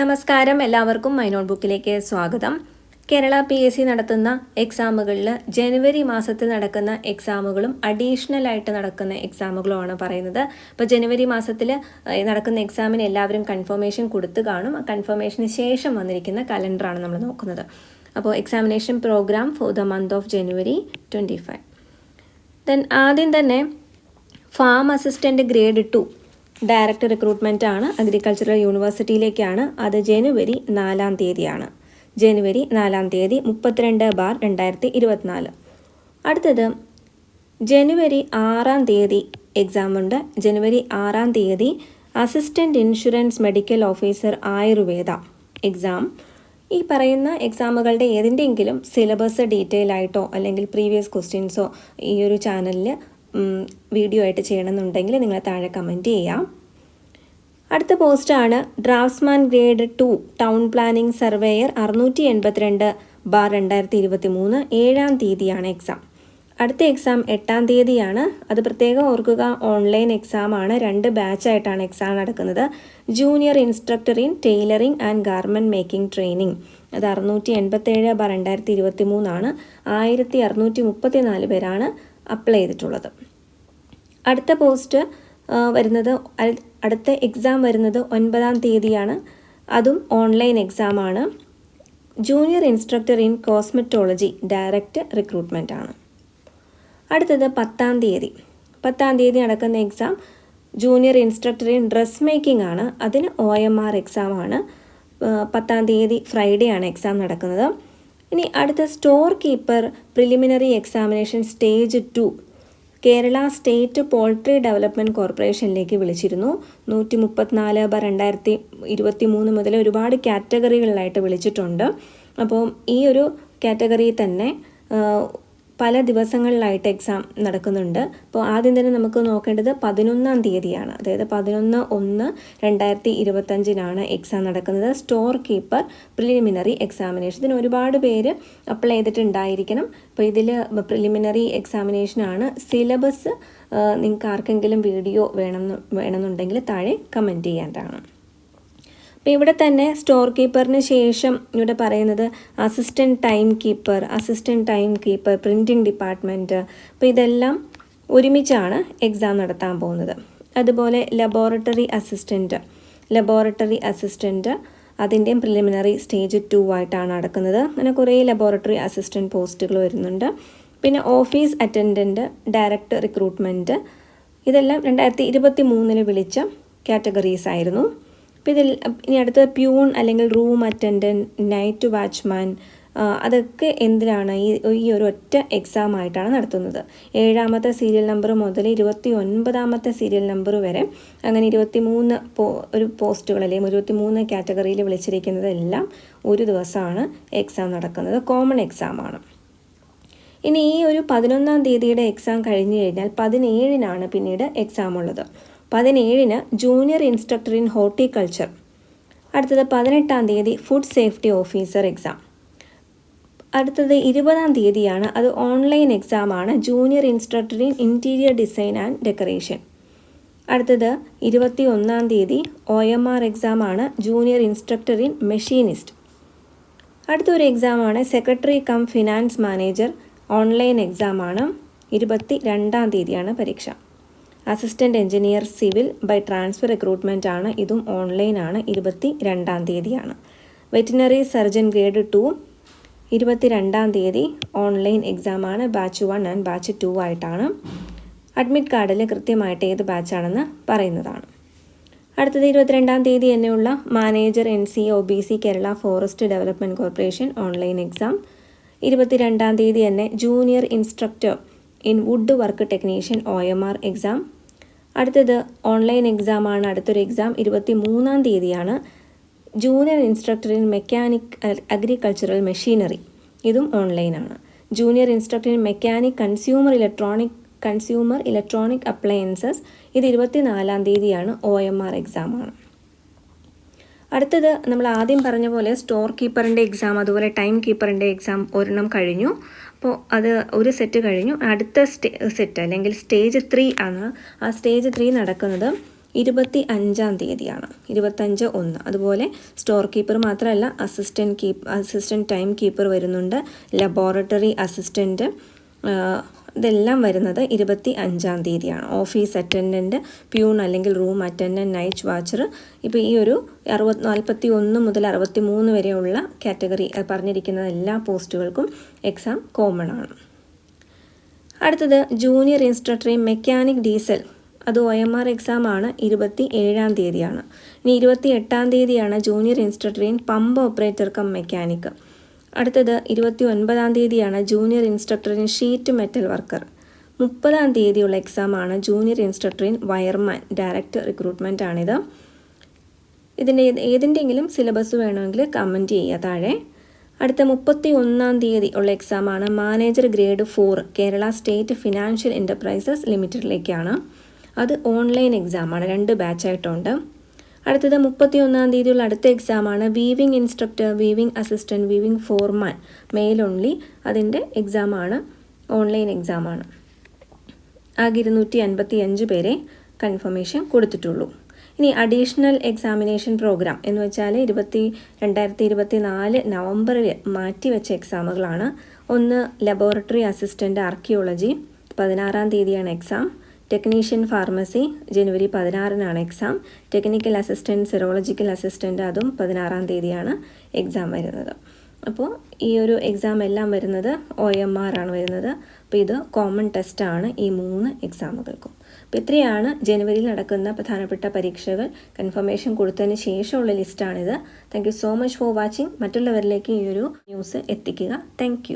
നമസ്കാരം എല്ലാവർക്കും my not ബുക്കിലേക്ക് സ്വാഗതം. കേരള പി എസ് സി നടത്തുന്ന എക്സാമുകളിൽ ജനുവരി മാസത്തിൽ നടക്കുന്ന എക്സാമുകളും അഡീഷണൽ ആയിട്ട് നടക്കുന്ന എക്സാമുകളുമാണ് പറയുന്നത്. അപ്പോൾ ജനുവരി മാസത്തിൽ നടക്കുന്ന എക്സാമിന് എല്ലാവരും കൺഫർമേഷൻ കൊടുത്തു കാണും. ആ കൺഫർമേഷന് ശേഷം വന്നിരിക്കുന്ന കലണ്ടറാണ് നമ്മൾ നോക്കുന്നത്. അപ്പോൾ examination programme for the month of January twenty five then ആദ്യം തന്നെ farm assistant grade two direct recruitment ആണ് അഗ്രികൾച്ചറൽ യൂണിവേഴ്സിറ്റിയിലേക്കാണ്. അത് ജനുവരി നാലാം തീയതിയാണ്. ജനുവരി നാലാം തീയതി മുപ്പത്തിരണ്ട് ബാർ രണ്ടായിരത്തി ഇരുപത്തിനാല് അടുത്തത് ജനുവരി ആറാം തീയതി എക്സാം ഉണ്ട്. ജനുവരി ആറാം തീയതി assistant insurance medical officer Ayurveda exam ഈ പറയുന്ന എക്സാമുകളുടെ ഏതിന്റെയെങ്കിലും സിലബസ് ഡീറ്റെയിൽ ആയിട്ടോ അല്ലെങ്കിൽ പ്രീവിയസ് ക്വസ്റ്റ്യൻസോ ഈ ഒരു ചാനലിൽ വീഡിയോ ആയിട്ട് ചെയ്യണമെന്നുണ്ടെങ്കിൽ നിങ്ങൾ താഴെ കമന്റ് ചെയ്യാം. അടുത്ത പോസ്റ്റാണ് draftsman grade two town planning surveyor അറുന്നൂറ്റി എൺപത്തിരണ്ട് ബാർ രണ്ടായിരത്തി ഇരുപത്തി മൂന്ന് ഏഴാം തീയതിയാണ് എക്സാം. അടുത്ത എക്സാം എട്ടാം തീയതിയാണ്. അത് പ്രത്യേകം ഓർക്കുക ഓൺലൈൻ എക്സാം ആണ് രണ്ട് ബാച്ചായിട്ടാണ് എക്സാം നടക്കുന്നത്. Junior instructor in tailoring and garment making training അത് അറുന്നൂറ്റി എൺപത്തേഴ് ബാർ രണ്ടായിരത്തി ഇരുപത്തി മൂന്നാണ് ആയിരത്തി അറുന്നൂറ്റി മുപ്പത്തി നാല് പേരാണ് അപ്ലൈ ചെയ്തിട്ടുള്ളത്. അടുത്ത പോസ്റ്റ് വരുന്നത് അടുത്ത എക്സാം വരുന്നത് ഒൻപതാം തീയതിയാണ്. അതും online എക്സാമാണ് junior instructor in cosmetology direct recruitment ആണ്. അടുത്തത് പത്താം തീയതി. പത്താം തീയതി നടക്കുന്ന exam junior instructor in dress making ആണ്. അതിന് ഒ എം ആർ എക്സാം ആണ്. പത്താം തീയതി ഫ്രൈഡേ ആണ് എക്സാം നടക്കുന്നത്. ഇനി അടുത്ത store keeper preliminary examination stage two Kerala state poultry development കോർപ്പറേഷനിലേക്ക് വിളിച്ചിരുന്നു. നൂറ്റി മുപ്പത്തിനാല് ബ രണ്ടായിരത്തി ഇരുപത്തി മൂന്ന് മുതൽ ഒരുപാട് കാറ്റഗറികളിലായിട്ട് വിളിച്ചിട്ടുണ്ട്. അപ്പോൾ ഈ ഒരു കാറ്റഗറിയിൽ തന്നെ പല ദിവസങ്ങളിലായിട്ട് എക്സാം നടക്കുന്നുണ്ട്. അപ്പോൾ ആദ്യം തന്നെ നമുക്ക് നോക്കേണ്ടത് പതിനൊന്നാം തീയതിയാണ്. അതായത് പതിനൊന്ന് ഒന്ന് രണ്ടായിരത്തി ഇരുപത്തഞ്ചിനാണ് എക്സാം നടക്കുന്നത്. സ്റ്റോർ കീപ്പർ പ്രിലിമിനറി എക്സാമിനേഷൻ ഇതിന് ഒരുപാട് പേര് അപ്ലൈ ചെയ്തിട്ടുണ്ടായിരിക്കണം. അപ്പോൾ ഇതിൽ പ്രിലിമിനറി എക്സാമിനേഷനാണ് സിലബസ് നിങ്ങൾക്ക് ആർക്കെങ്കിലും വീഡിയോ വേണം വേണമെന്നുണ്ടെങ്കിൽ താഴെ കമന്റ് ചെയ്യാനാണ്. അപ്പോൾ ഇവിടെ തന്നെ സ്റ്റോർ കീപ്പറിന് ശേഷം ഇവിടെ പറയുന്നത് assistant time keeper assistant time keeper printing department അപ്പോൾ ഇതെല്ലാം ഒരുമിച്ചാണ് എക്സാം നടത്താൻ പോകുന്നത്. അതുപോലെ ലബോറട്ടറി അസിസ്റ്റന്റ് ലബോറട്ടറി അസിസ്റ്റന്റ് അതിന്റെയും പ്രിലിമിനറി സ്റ്റേജ് ടു ആയിട്ടാണ് നടക്കുന്നത്. അങ്ങനെ കുറേ ലബോറട്ടറി അസിസ്റ്റന്റ് പോസ്റ്റുകൾ വരുന്നുണ്ട്. പിന്നെ ഓഫീസ് അറ്റൻഡന്റ് ഡയറക്ടർ റിക്രൂട്ട്മെന്റ് ഇതെല്ലാം രണ്ടായിരത്തി ഇരുപത്തി മൂന്നിൽ വിളിച്ച കാറ്റഗറീസ് ആയിരുന്നു. അപ്പോൾ ഇതിൽ ഇനി അടുത്ത പ്യൂൺ അല്ലെങ്കിൽ റൂം അറ്റൻഡന്റ് നൈറ്റ് വാച്ച്മാൻ അതൊക്കെ എന്തിനാണ് ഈ ഈ ഒരു ഒറ്റ എക്സാം ആയിട്ടാണ് നടത്തുന്നത്. ഏഴാമത്തെ സീരിയൽ നമ്പർ മുതൽ ഇരുപത്തി ഒൻപതാമത്തെ സീരിയൽ നമ്പർ വരെ അങ്ങനെ ഇരുപത്തി മൂന്ന് പോ ഒരു പോസ്റ്റുകൾ അല്ലെങ്കിൽ ഇരുപത്തി മൂന്ന് കാറ്റഗറിയിൽ വിളിച്ചിരിക്കുന്നതെല്ലാം ഒരു ദിവസമാണ് എക്സാം നടക്കുന്നത്. കോമൺ എക്സാമാണ് ഇനി ഈ ഒരു പതിനൊന്നാം തീയതിയുടെ എക്സാം കഴിഞ്ഞു കഴിഞ്ഞാൽ പതിനേഴിനാണ് പിന്നീട് എക്സാം ഉള്ളത്. പതിനേഴിന് ജൂനിയർ ഇൻസ്ട്രക്ടർ ഇൻ ഹോർട്ടിക്കൾച്ചർ. അടുത്തത് പതിനെട്ടാം തീയതി ഫുഡ് സേഫ്റ്റി ഓഫീസർ എക്സാം. അടുത്തത് ഇരുപതാം തീയതിയാണ് അത് online എക്സാമാണ് junior instructor in interior design and decoration. അടുത്തത് ഇരുപത്തി ഒന്നാം തീയതി ഒ എം ആർ എക്സാമാണ് ജൂനിയർ ഇൻസ്ട്രക്ടർ ഇൻ മെഷീനിസ്റ്റ്. അടുത്തൊരു എക്സാമാണ് secretary cum finance manager online എക്സാമാണ് ഇരുപത്തി രണ്ടാം തീയതിയാണ് പരീക്ഷ. Assistant engineer civil by transfer recruitment ആണ്. ഇതും ഓൺലൈനാണ് ഇരുപത്തി രണ്ടാം തീയതിയാണ്. വെറ്റിനറി സർജൻ ഗ്രേഡ് ടു ഇരുപത്തി രണ്ടാം തീയതി online എക്സാമാണ് batch one and batch two ആയിട്ടാണ്. അഡ്മിറ്റ് കാർഡിൽ കൃത്യമായിട്ട് ഏത് ബാച്ചാണെന്ന് പറയുന്നതാണ്. അടുത്തത് ഇരുപത്തിരണ്ടാം തീയതി തന്നെയുള്ള manager N C O B C Kerala forest development corporation online exam. ഇരുപത്തിരണ്ടാം തീയതി തന്നെ junior instructor in wood work technician O M R exam. അടുത്തത് ഓൺലൈൻ എക്സാമാണ് അടുത്തൊരു എക്സാം ഇരുപത്തി മൂന്നാം തീയതിയാണ്. Junior instructor in mechanic agricultural machinery ഇതും ഓൺലൈനാണ് junior instructor in mechanic consumer electronic consumer electronic appliances ഇത് ഇരുപത്തിനാലാം തീയതിയാണ് ഒ എം ആർ എക്സാമാണ് അടുത്തത് നമ്മൾ ആദ്യം പറഞ്ഞ പോലെ സ്റ്റോർ കീപ്പറിന്റെ എക്സാം അതുപോലെ ടൈം കീപ്പറിന്റെ എക്സാം ഒരെണ്ണം കഴിഞ്ഞു. അപ്പോൾ അത് ഒരു സെറ്റ് കഴിഞ്ഞു. അടുത്ത സ്റ്റേ സെറ്റ് അല്ലെങ്കിൽ സ്റ്റേജ് ത്രീ ആണ്. ആ സ്റ്റേജ് ത്രീ നടക്കുന്നത് ഇരുപത്തി അഞ്ചാം തീയതിയാണ്. ഇരുപത്തഞ്ച് ഒന്ന്. അതുപോലെ സ്റ്റോർ കീപ്പർ മാത്രമല്ല assistant keep assistant time keeper വരുന്നുണ്ട്. ലബോറട്ടറി അസിസ്റ്റന്റ് ഇതെല്ലാം വരുന്നത് ഇരുപത്തി അഞ്ചാം തീയതിയാണ്. ഓഫീസ് അറ്റൻഡന്റ് പ്യൂൺ അല്ലെങ്കിൽ റൂം അറ്റൻഡന്റ് നൈറ്റ് വാച്ചർ. ഇപ്പോൾ ഈ ഒരു അറുപത് നാൽപ്പത്തി ഒന്ന് മുതൽ അറുപത്തി മൂന്ന് വരെയുള്ള കാറ്റഗറി പറഞ്ഞിരിക്കുന്ന എല്ലാ പോസ്റ്റുകൾക്കും എക്സാം കോമൺ ആണ്. അടുത്തത് junior instructor in mechanic diesel അത് ഒ എം ആർ എക്സാം ആണ് ഇരുപത്തി ഏഴാം തീയതിയാണ്. ഇനി ഇരുപത്തി എട്ടാം തീയതിയാണ് junior instructor in pump operator cum അടുത്തത് ഇരുപത്തി ഒൻപതാം തീയതിയാണ് junior instructor in sheet metal worker മുപ്പതാം തീയതിയുള്ള എക്സാമാണ് junior instructor in wireman direct recruitment ആണിത്. ഇതിന്റെ ഏതിന്റെങ്കിലും സിലബസ് വേണമെങ്കിൽ കമന്റ് ചെയ്യുക താഴെ. അടുത്ത മുപ്പത്തി ഒന്നാം തീയതി ഉള്ള എക്സാമാണ് manager grade four Kerala state financial enterprises ലിമിറ്റഡിലേക്കാണ് അത് ഓൺലൈൻ എക്സാമാണ് രണ്ട് ബാച്ചായിട്ടുണ്ട് അടുത്തത് മുപ്പത്തി ഒന്നാം തീയതിയുള്ള അടുത്ത എക്സാമാണ് weaving instructor weaving assistant weaving foreman male only അതിന്റെ എക്സാമാണ് ഓൺലൈൻ എക്സാമാണ് ആകെ ഇരുന്നൂറ്റി അൻപത്തി അഞ്ച് പേരെ കൺഫർമേഷൻ കൊടുത്തിട്ടുള്ളൂ. ഇനി അഡീഷണൽ എക്സാമിനേഷൻ പ്രോഗ്രാം എന്ന് വെച്ചാൽ ഇരുപത്തി രണ്ടായിരത്തി ഇരുപത്തി നാല് നവംബറിൽ മാറ്റിവെച്ച എക്സാമുകളാണ് ഒന്ന് ലബോറട്ടറി അസിസ്റ്റന്റ് ആർക്കിയോളജി പതിനാറാം തീയതിയാണ് എക്സാം ടെക്നീഷ്യൻ ഫാർമസി ജനുവരി പതിനാറിനാണ് exam technical assistant serological assistant അതും പതിനാറാം തീയതിയാണ് എക്സാം വരുന്നത്. അപ്പോൾ ഈ ഒരു എക്സാം എല്ലാം വരുന്നത് ഒ എം ആർ ആണ് വരുന്നത്. അപ്പോൾ ഇത് കോമൺ ടെസ്റ്റാണ് ഈ മൂന്ന് എക്സാമുകൾക്കും അപ്പോൾ ഇത്രയാണ് ജനുവരിയിൽ നടക്കുന്ന പ്രധാനപ്പെട്ട പരീക്ഷകൾ. കൺഫർമേഷൻ കൊടുത്തതിന് ശേഷമുള്ള ലിസ്റ്റാണിത് thank you so much for watching മറ്റുള്ളവരിലേക്ക് ഈ ഒരു ന്യൂസ് എത്തിക്കുക. താങ്ക്